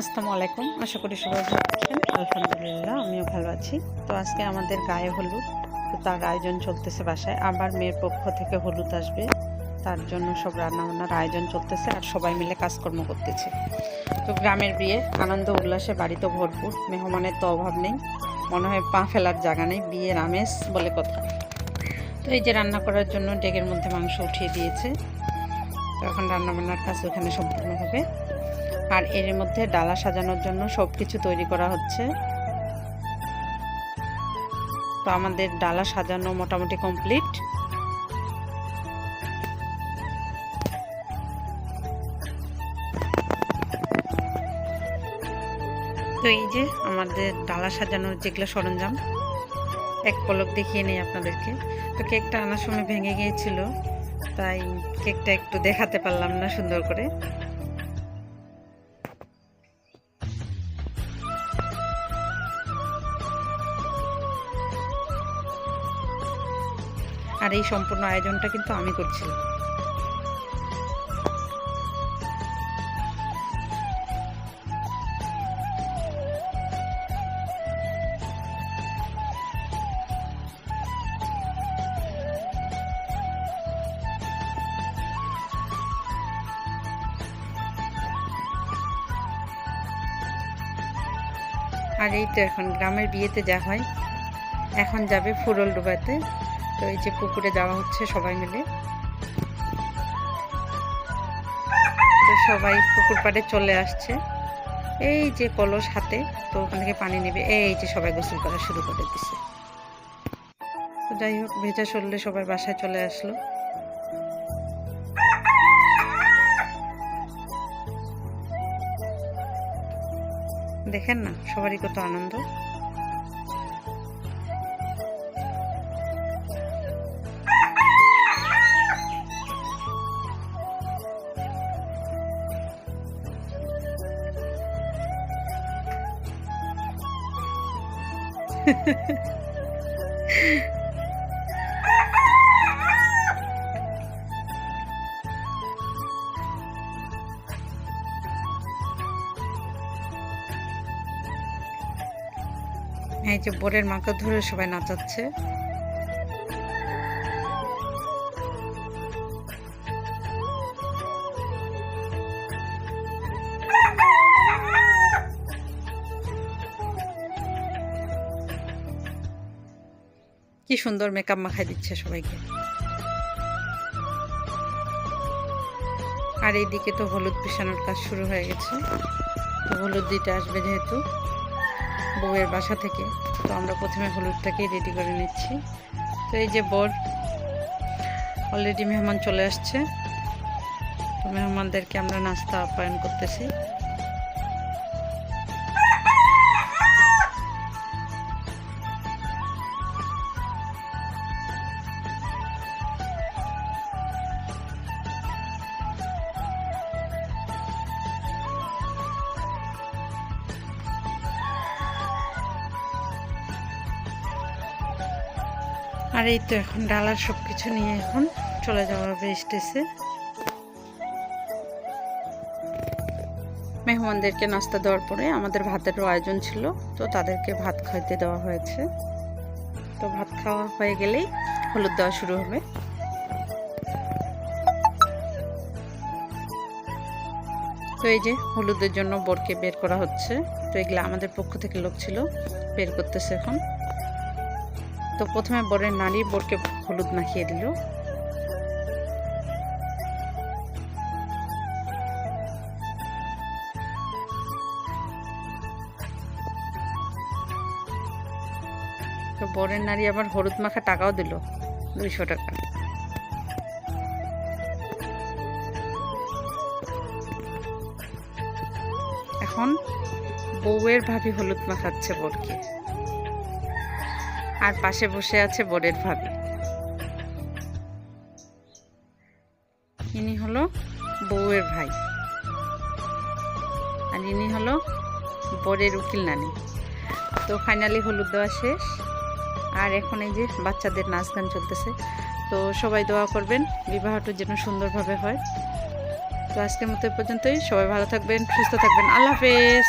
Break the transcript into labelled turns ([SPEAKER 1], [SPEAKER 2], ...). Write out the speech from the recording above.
[SPEAKER 1] আসসালামু আলাইকুম। আশা করি সবাই ভালো আছেন। আলহামদুলিল্লাহ, আমিও ভালো আছি। তো আজকে আমাদের গায়ে হলুদ। তো তার আয়োজন চলতেছে বাসায়। আবার মেয়ের পক্ষ থেকে হলুদ আসবে। তার জন্য সব রান্নাবান্নার আয়োজন চলতেছে আর সবাই মিলে কাজকর্ম করতেছে। তো গ্রামের বিয়ে, আনন্দ উল্লাসে বাড়িতে ভরপুর। মেহমানের তো অভাব নেই। মনে হয় পা ফেলার জায়গা নেই। বিয়ের আমেজ বলে কথা। তো এই যে রান্না করার জন্য ডেগের মধ্যে মাংস উঠিয়ে দিয়েছে। তো এখন রান্নাবান্নার কাজ ওখানে সম্পূর্ণ হবে। আর এর মধ্যে ডালা সাজানোর জন্য সব কিছু তৈরি করা হচ্ছে। তো আমাদের ডালা সাজানো মোটামুটি কমপ্লিট। তো এই যে আমাদের ডালা সাজানোর যেগুলো সরঞ্জাম, এক পলক দেখিয়ে নেই আপনাদেরকে। তো কেকটা আনার সময় ভেঙে গিয়েছিল, তাই কেকটা একটু দেখাতে পারলাম না সুন্দর করে। আর এই সম্পূর্ণ আয়োজনটা কিন্তু আমি করছিলাম। আর এই তো এখন গ্রামের বিয়েতে যা হয়, এখন যাবে ফুরল ডুবাতে তো এই যে পুকুরে যাওয়া হচ্ছে সবাই মিলে। তো সবাই পুকুর পাড়ে চলে আসছে। এই যে কলস হাতে, তো ওখান থেকে পানি নেবে। এই যে সবাই গোসল করা শুরু করে দিছে। তো যাই হোক, ভেজা সরলে সবাই বাসায় চলে আসলো। দেখেন না, সবারই কত আনন্দ। এই যে বোরের মাকে ধরে সবাই নাচাচ্ছে। কি সুন্দর মেকআপ মাখাই দিচ্ছে সবাইকে। আর এইদিকে তো হলুদ পিসানোর কাজ শুরু হয়ে গেছে। তো হলুদ দিতে আসবে যেহেতু বউয়ের বাসা থেকে। তো আমরা প্রথমে হলুদটাকেই রেডি করে নিচ্ছি। তো এই যে বর অলরেডি মেহমান চলে আসছে। তো মেহমানদেরকে আমরা নাস্তা আপ্যায়ন করতেছি। আর এই তো এখন ডালার সব কিছু নিয়ে এখন চলে যাওয়া হবে স্টেজে। মেহমানদেরকে নাস্তা দেওয়ার পরে আমাদের ভাতেরও আয়োজন ছিল, তো তাদেরকে ভাত খাইতে দেওয়া হয়েছে। তো ভাত খাওয়া হয়ে গেলেই হলুদ দেওয়া শুরু হবে। তো এই যে হলুদের জন্য বরকে বের করা হচ্ছে, তো এগুলো আমাদের পক্ষ থেকে লোক ছিল, বের করতেছে এখন। তো প্রথমে বরের নারী বরকে হলুদ মাখিয়ে দিল। তো বরের নারী আবার হলুদ মাখা টাকাও দিল, দুইশো টাকা। এখন বউয়ের ভাবি হলুদ মাখাচ্ছে বরকে। আর পাশে বসে আছে বরের ভাবি। ইনি হলো বউয়ের ভাই। আর ইনি হলো বরের উকিল নানি। তো ফাইনালি হলুদ দেওয়া শেষ। আর এখন এই যে বাচ্চাদের নাচ গান চলতেছে। তো সবাই দোয়া করবেন, বিবাহটা যেন সুন্দরভাবে হয়। তো আজকের মতো পর্যন্তই। সবাই ভালো থাকবেন, সুস্থ থাকবেন। আল্লাহ হাফেজ।